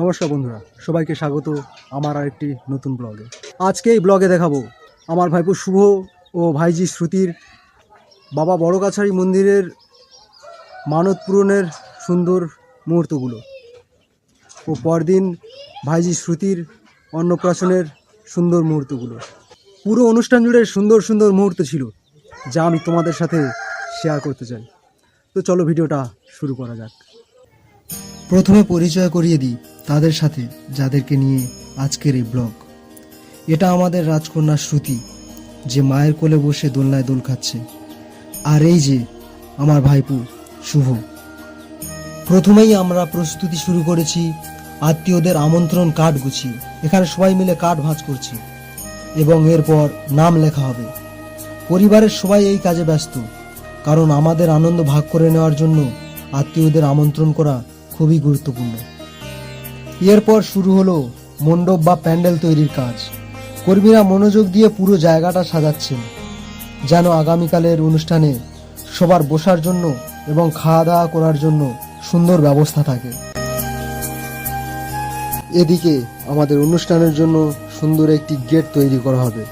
নমস্কার বন্ধুরা, সবাইকে স্বাগত আমার আরেকটি নতুন ব্লগে। আজকে এই ব্লগে দেখাবো, আমার ভাইপো শুভ ও ভাইজি শ্রুতির বাবা বড় কাছারি মন্দিরের মানত পূরণের সুন্দর মুহূর্তগুলো ও পরদিন ভাইজি শ্রুতির অন্নপ্রাশনের সুন্দর মুহূর্তগুলো। পুরো অনুষ্ঠান জুড়ে সুন্দর সুন্দর মুহূর্ত ছিল, যা আমি তোমাদের সাথে শেয়ার করতে চাই। তো চলো ভিডিওটা শুরু করা যাক। প্রথমে পরিচয় করিয়ে দিই তাদের সাথে, যাদেরকে নিয়ে আজকের এই ব্লগ। এটা আমাদের রাজকন্যা শ্রুতি, যে মায়ের কোলে বসে দোলনায় দোল খাচ্ছে। আর এই যে আমার ভাইপু, শুভ। প্রথমেই আমরা প্রস্তুতি শুরু করেছি, আত্মীয়দের আমন্ত্রণ কার্ড গুছিয়ে। এখানে সবাই মিলে কার্ড ভাঁজ করছি। এবং এরপর নাম লেখা হবে। পরিবারের সবাই এই কাজে ব্যস্ত, কারণ আমাদের আনন্দ ভাগ করে নেওয়ার জন্য আত্মীয়দের আমন্ত্রণ করা খুবই গুরুত্বপূর্ণ। এরপর শুরু হলো মণ্ডপ বা প্যান্ডেল তৈরির কাজ। কর্মীরা মনোযোগ দিয়ে পুরো জায়গাটা সাজাচ্ছেন, যেন আগামীকালের অনুষ্ঠানে সবার বসার জন্য এবং খাওয়া দাওয়া করার জন্য সুন্দর ব্যবস্থা থাকে। এদিকে আমাদের অনুষ্ঠানের জন্য সুন্দর একটি গেট তৈরি করা হবে।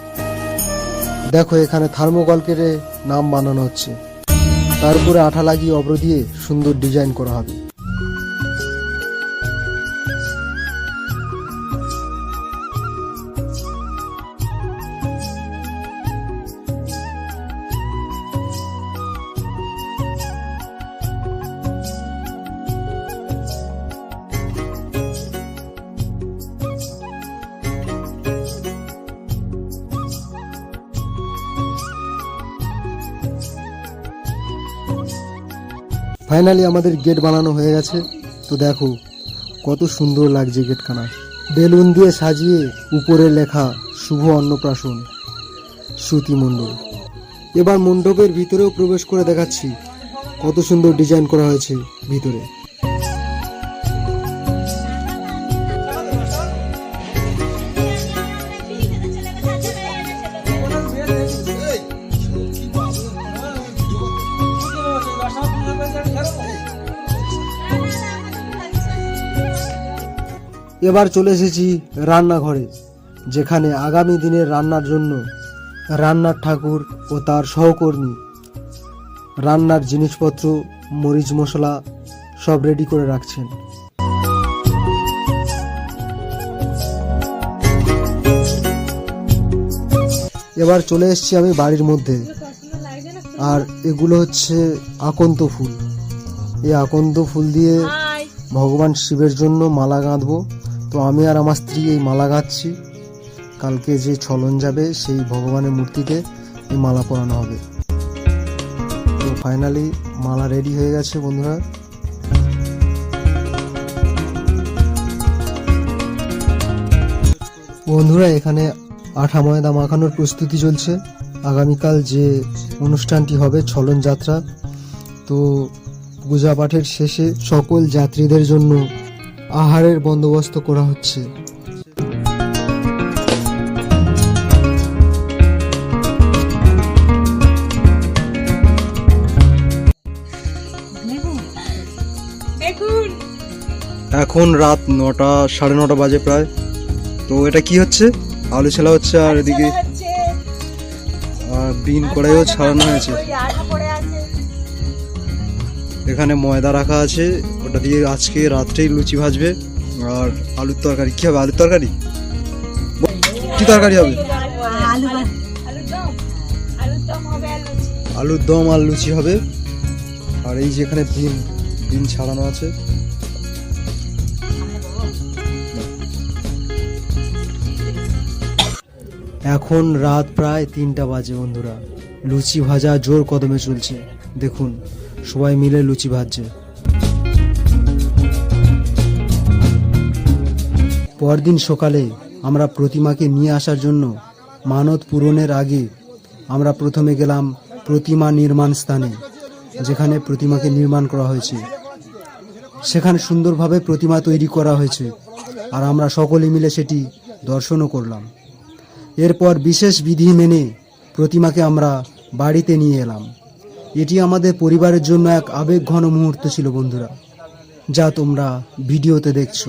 দেখো এখানে থার্মোকল কেটে নাম বানানো হচ্ছে। তারপরে আঠা লাগিয়ে অব্র দিয়ে সুন্দর ডিজাইন করা হবে। ফাইনালি আমাদের গেট বানানো হয়ে গেছে। তো দেখো, কত সুন্দর লাগছে গেটখানা বেলুন দিয়ে সাজিয়ে উপরে লেখা শুভ অন্নপ্রাশন, শ্রুতি মণ্ডল এবার মণ্ডপের ভিতরেও প্রবেশ করে দেখাচ্ছি কত সুন্দর ডিজাইন করা হয়েছে ভিতরে। এবার চলে এসেছি রান্নাঘরে যেখানে আগামী দিনের রান্নার জন্য রান্নার ঠাকুর ও তার সহকর্মী রান্নার জিনিসপত্র মরিচ মশলা সব রেডি করে রাখছেন। এবার চলে এসেছি আমি বাড়ির মধ্যে আর এগুলো হচ্ছে আকন্ত ফুল। এই আকন্ত ফুল দিয়ে ভগবান শিবের জন্য মালা গাঁথবো তো আমি আর আমার স্ত্রী এই মালা গাচ্ছি। কালকে যে ছলন যাবে, সেই ভগবানের মূর্তিতে এই মালা পরানো হবে। তো ফাইনালি মালা রেডি হয়ে গেছে বন্ধুরা। বন্ধুরা, এখানে আঠা ময়দা মাখানোর প্রস্তুতি চলছে। আগামীকাল যে অনুষ্ঠানটি হবে, ছলন যাত্রা, তো পূজা পাঠের শেষে সকল যাত্রীদের জন্য আহারের বন্দোবস্ত করা হচ্ছে। এখন রাত নটা সাড়ে নটা বাজে প্রায়। তো এটা কি হচ্ছে? আলু ছেলা হচ্ছে আর এদিকে আর বিন কড়াইও ছাড়ানো হয়েছে। এখানে ময়দা রাখা আছে। ওটা দিয়ে আজকে রাত্রেই লুচি ভাজবে আর আলুর তরকারি। কি হবে আলুর তরকারি? কি তরকারি হবে? আলুর দম আর লুচি হবে। আর এই যে এখানে বিন বিন ছাড়ানো আছে। এখন রাত প্রায় তিনটা বাজে বন্ধুরা। লুচি ভাজা জোর কদমে চলছে। দেখুন সবাই মিলে লুচি ভাজছে। পরদিন সকালে আমরা প্রতিমাকে নিয়ে আসার জন্য মানত পূরণের আগে আমরা প্রথমে গেলাম প্রতিমা নির্মাণ স্থানে, যেখানে প্রতিমাকে নির্মাণ করা হয়েছে। সেখানে সুন্দরভাবে প্রতিমা তৈরি করা হয়েছে আর আমরা সকলে মিলে সেটি দর্শনও করলাম। এরপর বিশেষ বিধি মেনে প্রতিমাকে আমরা বাড়িতে নিয়ে এলাম। এটি আমাদের পরিবারের জন্য এক আবেগঘন মুহূর্ত ছিল বন্ধুরা, যা তোমরা ভিডিওতে দেখছ।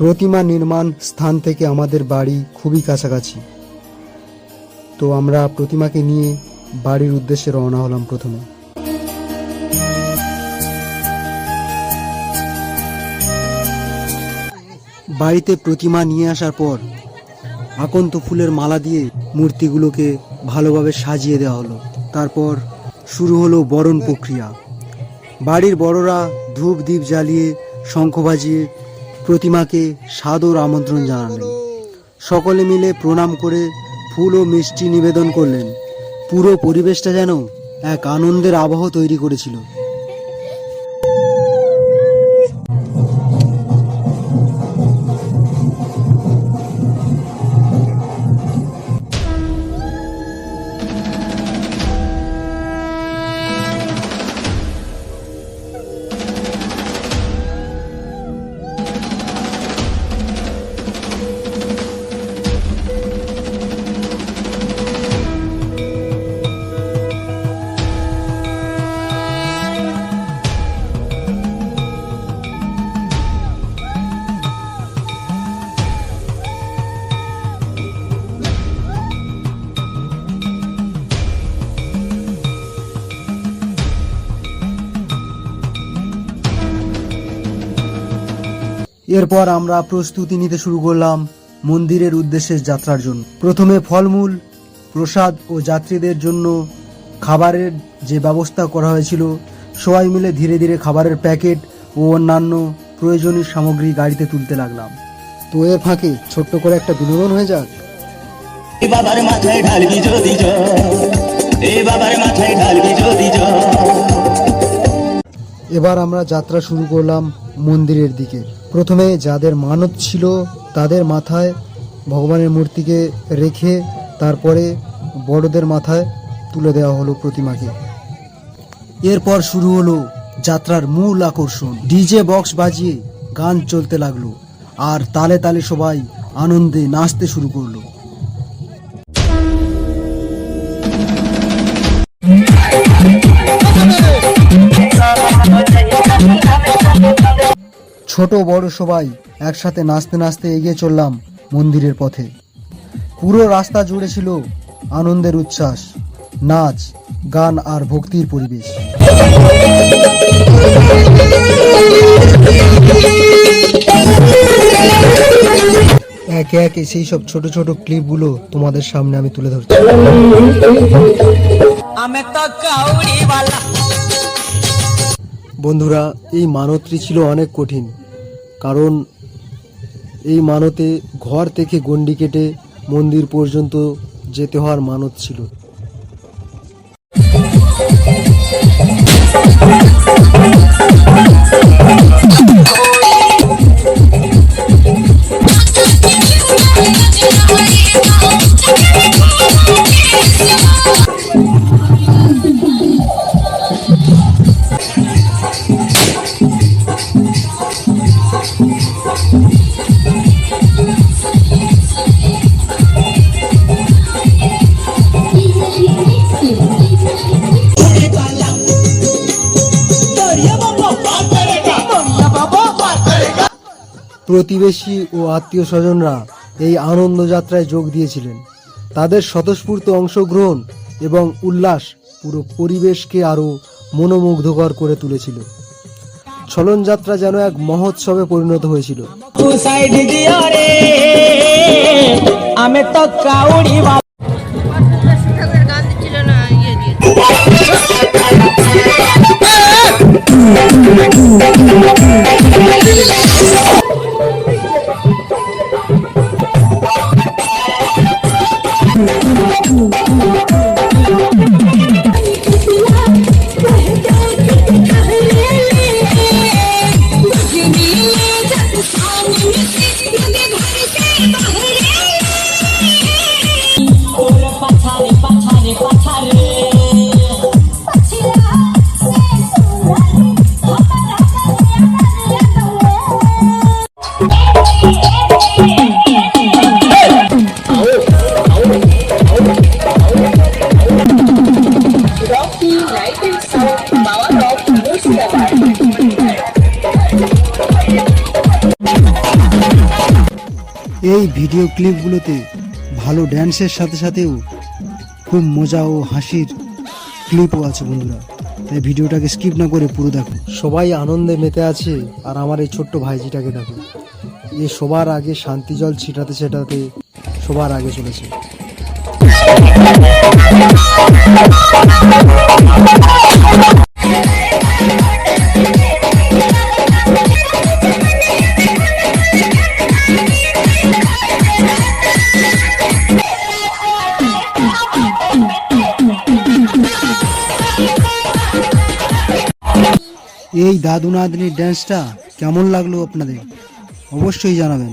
প্রতিমা নির্মাণ স্থান থেকে আমাদের বাড়ি খুবই কাছাকাছি। তো আমরা প্রতিমাকে নিয়ে বাড়ির উদ্দেশ্যে রওনা হলাম প্রথমে। বাড়িতে প্রতিমা নিয়ে আসার পর আকন্ত ফুলের মালা দিয়ে মূর্তিগুলোকে ভালোভাবে সাজিয়ে দেওয়া হলো। তারপর শুরু হলো বরণ প্রক্রিয়া। বাড়ির বড়রা ধূপ দ্বীপ জ্বালিয়ে, শঙ্খ বাজিয়ে প্রতিমাকে সাদর আমন্ত্রণ জানালেন। সকলে মিলে প্রণাম করে ফুল ও মিষ্টি নিবেদন করলেন। পুরো পরিবেশটা যেন এক আনন্দের আবহ তৈরি করেছিল। এরপর আমরা প্রস্তুতি নিতে শুরু করলাম মন্দিরের উদ্দেশ্যে যাত্রার জন্য। প্রথমে ফলমূল, প্রসাদ ও যাত্রীদের জন্য খাবারের যে ব্যবস্থা করা হয়েছিল, সবাই মিলে ধীরে ধীরে খাবারের প্যাকেট ও অন্যান্য প্রয়োজনীয় সামগ্রী গাড়িতে তুলতে লাগলাম। তো এর ফাঁকে ছোট্ট করে একটা বিনোদন হয়ে যাক। বাবার মাথায় ঢালবি যদি এ বাবার মাথায় ঢালবি যদি এবার আমরা যাত্রা শুরু করলাম মন্দিরের দিকে। প্রথমে যাদের মানত ছিল তাদের মাথায় ভগবানের মূর্তিকে রেখে তারপরে বড়দের মাথায় তুলে দেওয়া হলো প্রতিমাকে। এরপর শুরু হলো যাত্রার মূল আকর্ষণ। ডিজে বক্স বাজিয়ে গান চলতে লাগল আর তালে তালে সবাই আনন্দে নাচতে শুরু করল। ছোট বড় সবাই একসাথে নাচতে নাচতে এগিয়ে চললাম মন্দিরের পথে। পুরো রাস্তা জুড়ে ছিল আনন্দের উচ্ছ্বাস নাচ গান আর ভক্তির পরিবেশ। একে একে সেই সব ছোট ছোট ক্লিপগুলো তোমাদের সামনে আমি তুলে ধরছি। বন্ধুরা এই মানতটি ছিল অনেক কঠিন। কারণ এই মানতে ঘর থেকে গণ্ডি কেটে মন্দির পর্যন্ত যেতে হওয়ার মানত ছিল। প্রতিবেশী ও আত্মীয় স্বজনরা এই আনন্দযাত্রায় যোগ দিয়েছিলেন। তাদের স্বতঃস্ফূর্ত অংশগ্রহণ এবং উল্লাস পুরো পরিবেশকে আরও মনোমুগ্ধকর করে তুলেছিল। ছলন যাত্রা যেন এক মহোৎসবে পরিণত হয়েছিল। এই ভিডিও ক্লিপগুলোতে ভালো ড্যান্সের সাথে সাথেও খুব মজা ও হাসির ক্লিপও আছে বন্ধুরা। তাই ভিডিওটাকে স্কিপ না করে পুরো দেখো। সবাই আনন্দে মেতে আছে আর আমার এই ছোট্ট ভাইজিটাকে দেখো। এ সবার আগে শান্তি জল ছিটাতে ছিটাতে সবার আগে চলেছে। এই দাদু নাতনির ড্যান্সটা কেমন লাগল আপনাদের? অবশ্যই জানাবেন।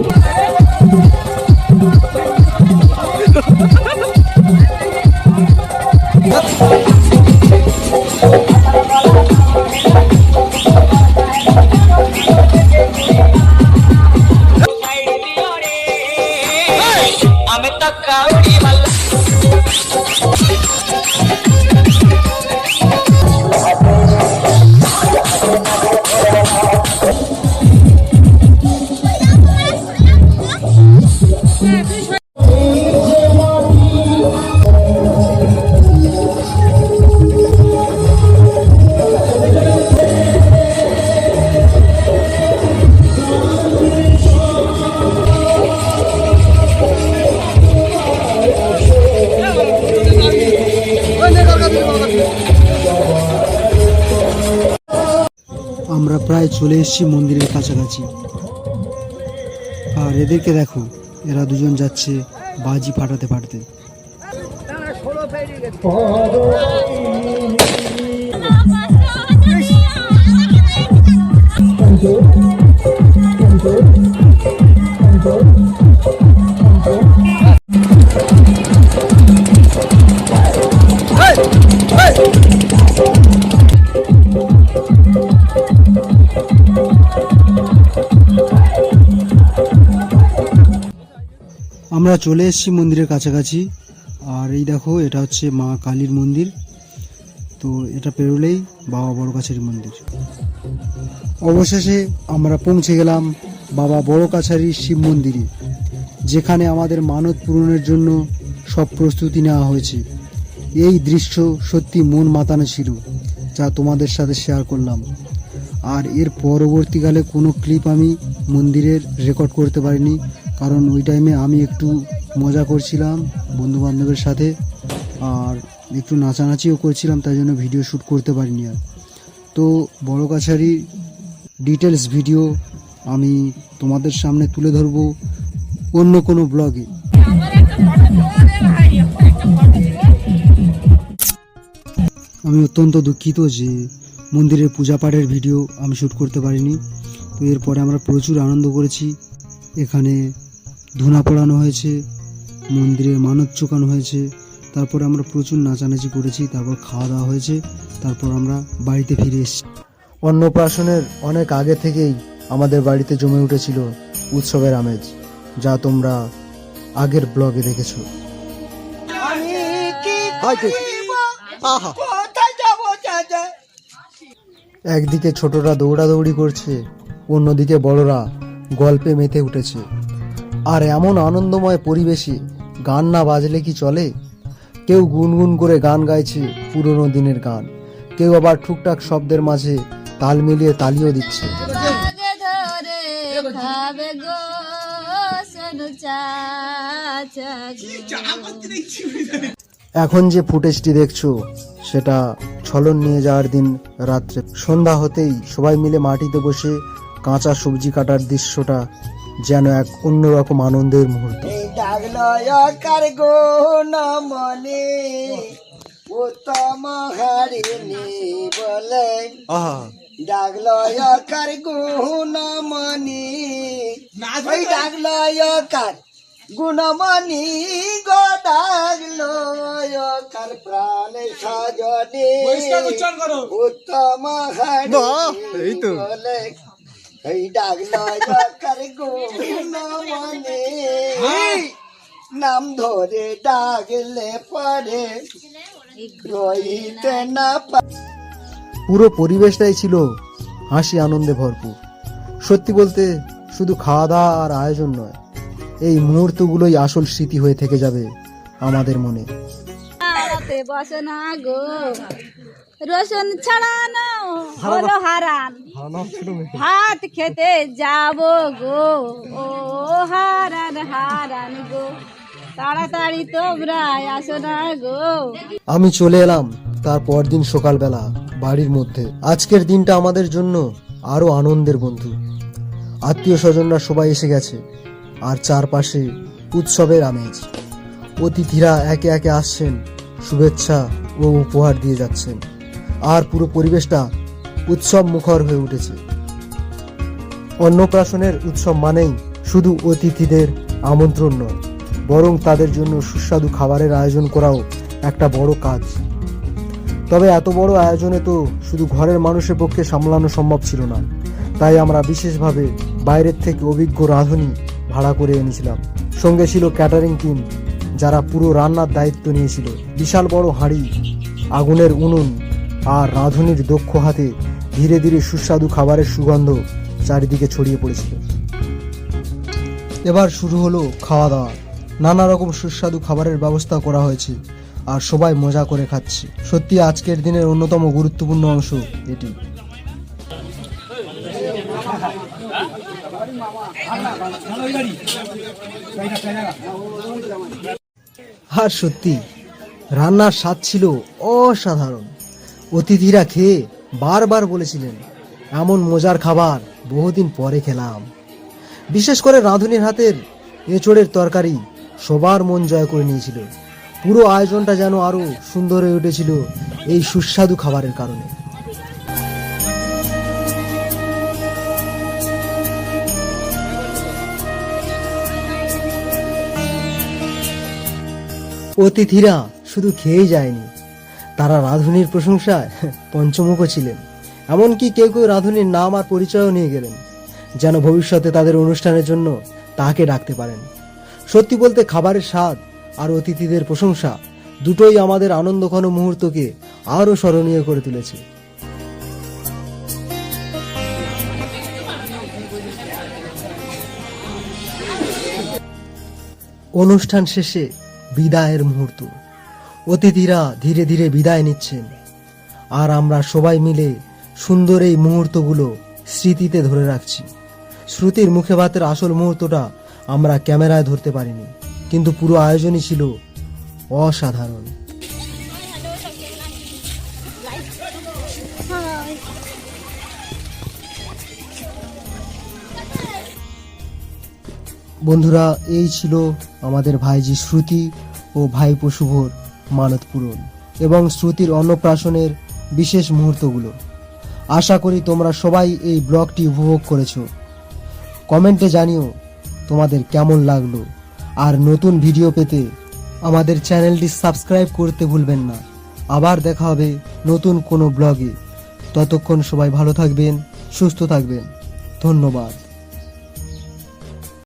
தக்காடி আমরা প্রায় চলে এসেছি মন্দিরের কাছাকাছি। আর এদেরকে দেখো, এরা দুজন যাচ্ছে বাজি ফাটাতে ফাটাতে। আমরা চলে এসেছি মন্দিরের কাছাকাছি। আর এই দেখো, এটা হচ্ছে মা কালীর মন্দির। তো এটা পেরোলেই বাবা বড় কাছারি মন্দির। অবশেষে আমরা পৌঁছে গেলাম বাবা বড় কাছারির শিব মন্দিরে, যেখানে আমাদের মানত পূরণের জন্য সব প্রস্তুতি নেওয়া হয়েছে। এই দৃশ্য সত্যি মন মাতানো ছিল, যা তোমাদের সাথে শেয়ার করলাম। আর এর পরবর্তীকালে কোনো ক্লিপ আমি মন্দিরের রেকর্ড করতে পারিনি। কারণ ওই টাইমে আমি একটু মজা করছিলাম বন্ধু বান্ধবের সাথে আর একটু নাচানাচিও করছিলাম, তাই জন্য ভিডিও শ্যুট করতে পারিনি আর। তো বড় কাছারি ডিটেলস ভিডিও আমি তোমাদের সামনে তুলে ধরবো অন্য কোনো ব্লগে আমি অত্যন্ত দুঃখিত যে মন্দিরের পূজা পাঠের ভিডিও আমি শ্যুট করতে পারিনি। তো এরপরে আমরা প্রচুর আনন্দ করেছি। এখানে ধুনা পড়ানো হয়েছে মন্দিরে মানত চোকানো হয়েছে তারপরে আমরা প্রচুর নাচানাচি করেছি তারপর খাওয়া দাওয়া হয়েছে তারপর আমরা বাড়িতে ফিরে এসেছি। অন্নপ্রাশনের অনেক আগে থেকেই আমাদের বাড়িতে জমে উঠেছিল উৎসবের আমেজ যা তোমরা আগের ব্লগে দেখেছ। একদিকে ছোটরা দৌড়াদৌড়ি করছে অন্যদিকে বড়রা গল্পে মেতে উঠেছে। আর এমন আনন্দময় পরিবেশে গান না বাজলে কি চলে? কেউ গুনগুন করে গান গাইছে পুরনো দিনের গান। কেউ আবার টুকটাক শব্দের মাঝে তাল মিলিয়ে তালিও দিচ্ছে। এখন যে ফুটেজটি দেখছ সেটা ছলন নিয়ে যাওয়ার দিন রাত্রে। সন্ধ্যা হতেই সবাই মিলে মাটিতে বসে কাঁচা সবজি কাটার দৃশ্যটা যেন এক অন্যরকম আনন্দের মুহূর্ত। ডাগলয়কার গো নমনে উত্তম হারিণী বলে। ডাগলয়কার গো নমনি ওই ডাগলয়কার গুণমণি গো প্রাণ সজনে। উত্তম বলে। এই ডাগলয়কার গো নমনে নাম ধরে ডাগলে পরে রইতে না পুরো পরিবেশটাই ছিল হাসি আনন্দে ভরপুর। সত্যি বলতে, শুধু খাওয়া দাওয়া আর আয়োজন নয়, এই মুহূর্তগুলোই আসল স্মৃতি হয়ে থেকে যাবে আমাদের মনে। বসো না গো। রসুন ছাড়ানো হলো হারান ভাত খেতে যাব গো ও হারান হারান গো। তাড়াতাড়ি তোমরা আসো না গো। আমি চলে এলাম তার পরদিন সকালবেলা বাড়ির মধ্যে। আজকের দিনটা আমাদের জন্য আরও আনন্দের বন্ধু। আত্মীয় স্বজনরা সবাই এসে গেছে আর চারপাশে উৎসবের আমেজ। অতিথিরা একে একে আসছেন শুভেচ্ছা ও উপহার দিয়ে যাচ্ছেন। আর পুরো পরিবেশটা উৎসব মুখর হয়ে উঠেছে। অন্নপ্রাশনের উৎসব মানেই শুধু অতিথিদের আমন্ত্রণ নয়, বরং তাদের জন্য সুস্বাদু খাবারের আয়োজন করাও একটা বড় কাজ। তবে এত বড় আয়োজনে তো শুধু ঘরের মানুষের পক্ষে সামলানো সম্ভব ছিল না, তাই আমরা বিশেষভাবে বাইরের থেকে অভিজ্ঞ রাঁধুনি ভাড়া করে এনেছিলাম। সঙ্গে ছিল ক্যাটারিং টিম, যারা পুরো রান্নার দায়িত্ব নিয়েছিল। বিশাল বড় হাঁড়ি, আগুনের উনুন আর রাঁধুনির দক্ষ হাতে ধীরে ধীরে সুস্বাদু খাবারের সুগন্ধ চারিদিকে ছড়িয়ে পড়েছিল। এবার শুরু হলো খাওয়া দাওয়া নানা রকম সুস্বাদু খাবারের ব্যবস্থা করা হয়েছে আর সবাই মজা করে খাচ্ছে। সত্যি আজকের দিনের অন্যতম গুরুত্বপূর্ণ অংশ এটি। আর সত্যি, রান্নার স্বাদ ছিল অসাধারণ। অতিথিরা খেয়ে বারবার বলেছিলেন, এমন মজার খাবার বহুদিন পরে খেলাম। বিশেষ করে রাঁধুনির হাতের এঁচড়ের তরকারি সবার মন জয় করে নিয়েছিল। পুরো আয়োজনটা যেন আরও সুন্দর হয়ে উঠেছিল এই সুস্বাদু খাবারের কারণে। অতিথিরা শুধু খেয়েই যায়নি তারা রাঁধুনির প্রশংসায় পঞ্চমুখ ছিলেন। এমনকি কেউ কেউ রাঁধুনির নাম আর পরিচয়ও নিয়ে গেলেন, যেন ভবিষ্যতে তাদের অনুষ্ঠানের জন্য তাকে ডাকতে পারেন। সত্যি বলতে খাবারের স্বাদ আর অতিথিদের প্রশংসা দুটোই আমাদের আনন্দঘন মুহূর্তকে আরও স্মরণীয় করে তুলেছে। অনুষ্ঠান শেষে বিদায়ের মুহূর্ত। অতিথিরা ধীরে ধীরে বিদায় নিচ্ছেন। আর আমরা সবাই মিলে সুন্দর এই মুহূর্তগুলো স্মৃতিতে ধরে রাখছি। শ্রুতির মুখে ভাতের আসল মুহূর্তটা আমরা ক্যামেরায় ধরতে পারিনি, কিন্তু পুরো আয়োজনই ছিল অসাধারণ। বন্ধুরা, এই ছিল আমাদের ভাইজি শ্রুতি ও ভাইপো শুভর মানত পূরণ এবং শ্রুতির অন্নপ্রাশনের বিশেষ মুহূর্তগুলো। আশা করি তোমরা সবাই এই ব্লগটি উপভোগ করেছ। কমেন্টে জানিও তোমাদের কেমন লাগল। আর নতুন ভিডিও পেতে আমাদের চ্যানেলটি সাবস্ক্রাইব করতে ভুলবেন না। আবার দেখা হবে নতুন কোনো ব্লগে। ততক্ষণ সবাই ভালো থাকবেন, সুস্থ থাকবেন। ধন্যবাদ।